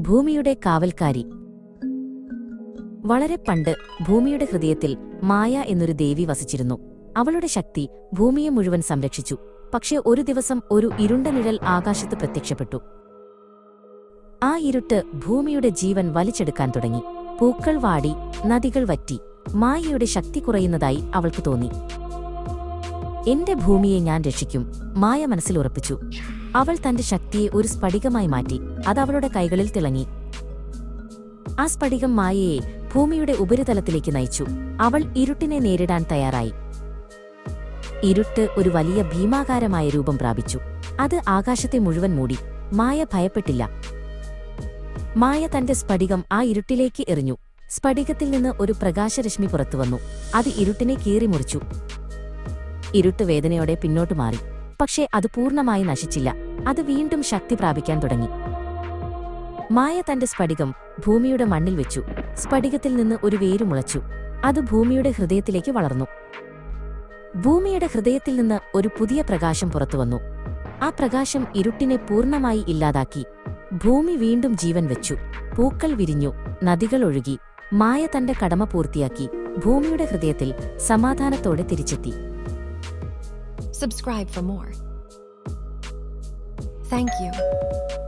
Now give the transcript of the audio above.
ഭൂമിയുടെ കാവൽക്കാരി. വളരെ പണ്ട് ഭൂമിയുടെ ഹൃദയത്തിൽ മായ എന്നൊരു ദേവി വസിച്ചിരുന്നു. അവളുടെ ശക്തി ഭൂമിയെ മുഴുവൻ സംരക്ഷിച്ചു. പക്ഷെ ഒരു ദിവസം ഒരു ഇരുണ്ട നിഴൽ ആകാശത്ത് പ്രത്യക്ഷപ്പെട്ടു. ആ ഇരുട്ട് ഭൂമിയുടെ ജീവൻ വലിച്ചെടുക്കാൻ തുടങ്ങി. പൂക്കൾ വാടി നദികൾ വറ്റി മായയുടെ ശക്തി കുറയുന്നതായി അവൾക്ക് തോന്നി. എന്റെ ഭൂമിയെ ഞാൻ രക്ഷിക്കും മായ മനസ്സിൽ ഉറപ്പിച്ചു. അവൾ തന്റെ ശക്തിയെ ഒരു സ്ഫടികമായി മാറ്റി. അത് അവളുടെ കൈകളിൽ തിളങ്ങി. ആ സ്ഫടികം മായയെ ഭൂമിയുടെ ഉപരിതലത്തിലേക്ക് നയിച്ചു. അവൾ ഇരുട്ടിനെ നേരിടാൻ തയ്യാറായി. ഇരുട്ട് ഒരു വലിയ ഭീമാകാരമായ രൂപം പ്രാപിച്ചു. അത് ആകാശത്തെ മുഴുവൻ മൂടി. മായ ഭയപ്പെട്ടില്ല. മായ തന്റെ സ്ഫടികം ആ ഇരുട്ടിലേക്ക് എറിഞ്ഞു. സ്ഫടികത്തിൽ നിന്ന് ഒരു പ്രകാശരശ്മി പുറത്തുവന്നു അത് ഇരുട്ടിനെ കീറിമുറിച്ചു ഇരുട്ട് വേദനയോടെ പിന്നോട്ട് മാറി. പക്ഷേ അത് പൂർണമായി നശിച്ചില്ല. അത് വീണ്ടും ശക്തി പ്രാപിക്കാൻ തുടങ്ങി. മായ തന്റെ സ്ഫടികം ഭൂമിയുടെ മണ്ണിൽ വെച്ചു. സ്ഫടികത്തിൽ നിന്ന് ഒരു വേരു മുളച്ചു. അത് ഭൂമിയുടെ ഹൃദയത്തിലേക്ക് വളർന്നു. ഭൂമിയുടെ ഹൃദയത്തിൽ നിന്ന് ഒരു പുതിയ പ്രകാശം പുറത്തുവന്നു ആ പ്രകാശം ഇരുട്ടിനെ പൂർണമായി ഇല്ലാതാക്കി. ഭൂമി വീണ്ടും ജീവൻ വെച്ചു. പൂക്കൾ വിരിഞ്ഞു. നദികൾ ഒഴുകി. മായ തന്റെ കടമ പൂർത്തിയാക്കി. ഭൂമിയുടെ ഹൃദയത്തിൽ സമാധാനത്തോടെ തിരിച്ചെത്തി. Subscribe for more thank you.